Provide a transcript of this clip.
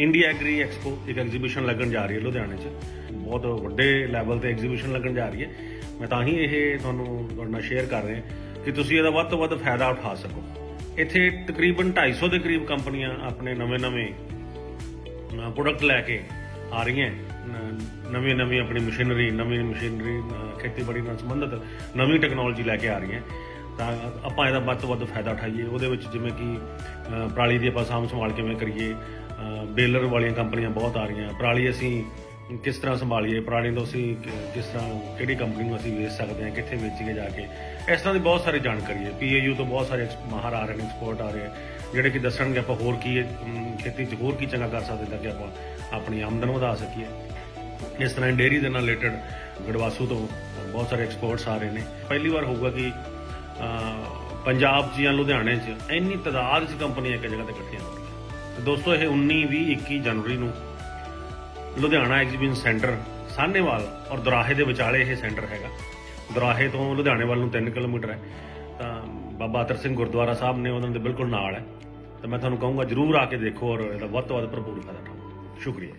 India agri expo ਇੱਕ exhibition ਲੱਗਣ ਜਾ ਰਹੀ ਹੈ ਲੁਧਿਆਣੇ 'ਚ। ਬਹੁਤ ਵੱਡੇ ਲੈਵਲ ਤੇ ਐਗਜ਼ੀਬਿਸ਼ਨ ਲੱਗਣ ਜਾ ਰਹੀ ਹੈ। ਮੈਂ ਤਾਂ ਹੀ ਇਹ ਤੁਹਾਨੂੰ ਤੁਹਾਡੇ ਨਾਲ ਸ਼ੇਅਰ ਕਰ ਰਿਹਾ ਕਿ ਤੁਸੀਂ ਇਹਦਾ ਵੱਧ ਤੋਂ ਵੱਧ ਫਾਇਦਾ ਉਠਾ ਸਕੋ। ਇੱਥੇ ਤਕਰੀਬਨ 250 ਦੇ ਕਰੀਬ ਕੰਪਨੀਆਂ ਆਪਣੇ ਨਵੇਂ-ਨਵੇਂ ਪ੍ਰੋਡਕਟ ਲੈ ਕੇ ਆ ਰਹੀਆਂ ਨਵੀਂ ਨਵੀਂ ਆਪਣੀ ਮਸ਼ੀਨਰੀ ਨਵੀਂ ਮਸ਼ੀਨਰੀ ਖੇਤੀਬਾੜੀ ਨਾਲ ਸੰਬੰਧਿਤ ਨਵੀਂ ਟੈਕਨੋਲੋਜੀ ਲੈ ਕੇ ਆ ਰਹੀਆਂ ਤਾਂ ਆਪਾਂ ਇਹਦਾ ਵੱਧ ਤੋਂ ਵੱਧ ਫਾਇਦਾ ਉਠਾਈਏ। ਉਹਦੇ ਵਿੱਚ ਜਿਵੇਂ ਕਿ ਪਰਾਲੀ ਦੀ ਆਪਾਂ ਸਾਂਭ ਸੰਭਾਲ ਕਿਵੇਂ ਕਰੀਏ? ਬੇਲਰ ਵਾਲੀਆਂ ਕੰਪਨੀਆਂ ਬਹੁਤ ਆ ਰਹੀਆਂ। ਪਰਾਲੀ ਅਸੀਂ ਕਿਸ ਤਰ੍ਹਾਂ ਸੰਭਾਲੀਏ? ਪਰਾਲੀ ਨੂੰ ਅਸੀਂ ਕਿਸ ਤਰ੍ਹਾਂ ਕਿਹੜੀ ਕੰਪਨੀ ਨੂੰ ਅਸੀਂ ਵੇਚ ਸਕਦੇ ਹਾਂ? ਕਿੱਥੇ ਵੇਚੀਏ ਜਾ ਕੇ? ਇਸ ਤਰ੍ਹਾਂ ਦੀ ਬਹੁਤ ਸਾਰੀ ਜਾਣਕਾਰੀ ਹੈ। ਪੀਏਯੂ ਤੋਂ ਬਹੁਤ ਸਾਰੇ ਐਕਸ- ਮਾਹਰ ਆ ਰਹੇ ਨੇ ਐਕਸਪੋਰਟ ਆ ਰਹੇ ਆ, ਜਿਹੜੇ ਕਿ ਦੱਸਣਗੇ ਆਪਾਂ ਹੋਰ ਕੀ ਅਮ, ਖੇਤੀ 'ਚ ਹੋਰ ਕੀ ਚੰਗਾ ਕਰ ਸਕਦੇ ਤਾਂ ਕਿ ਆਪਾਂ ਆਪਣੀ ਆਮਦਨ ਵਧਾ ਸਕੀਏ। ਇਸ ਤਰ੍ਹਾਂ ਡੇਅਰੀ ਦੇ ਨਾਲ ਰਿਲੇਟਡ ਗੜਵਾਸੂ ਤੋਂ ਬਹੁਤ ਸਾਰੇ ਐਕਸਪੋਰਟਸ ਆ ਰਹੇ ਨੇ। ਪਹਿਲੀ ਵਾਰ ਹੋਊਗਾ ਕਿ ਪੰਜਾਬ 'ਚ ਜਾਂ ਲੁਧਿਆਣੇ 'ਚ ਇੰਨੀ ਤਾਦਾਦ 'ਚ ਕੰਪਨੀਆਂ ਇੱਕ ਜਗ੍ਹਾ ਤੇ ਇਕੱਠੀਆਂ ਹੋਣਗੀਆਂ ਤੇ ਦੋਸਤੋ, ਇਹ 19 20 21 ਜਨਵਰੀ ਨੂੰ ਲੁਧਿਆਣਾ ਐਗਜ਼ੀਬਿਸ਼ਨ ਸੈਂਟਰ ਸਾਹਨੇਵਾਲ ਔਰ ਦੁਰਾਹੇ ਦੇ ਵਿਚਾਲੇ ਇਹ ਸੈਂਟਰ ਹੈਗਾ। ਦੁਰਾਹੇ ਤੋਂ ਲੁਧਿਆਣੇ ਵੱਲ ਨੂੰ 3 ਕਿਲੋਮੀਟਰ ਹੈ। ਤਾਂ ਬਾਬਾ ਅਤਰ ਸਿੰਘ ਗੁਰਦੁਆਰਾ ਸਾਹਿਬ ਨੇ ਉਹਨਾਂ ਦੇ ਬਿਲਕੁਲ ਨਾਲ ਹੈ। ਤਾਂ ਮੈਂ ਤੁਹਾਨੂੰ ਕਹੂੰਗਾ, ਜਰੂਰ ਆ ਕੇ ਦੇਖੋ ਔਰ ਇਹਦਾ ਵੱਧ ਤੋਂ ਵੱਧ ਭਰਪੂਰ ਫਾਇਦਾ ਉਠਾਓ। ਸ਼ੁਕਰੀਆ।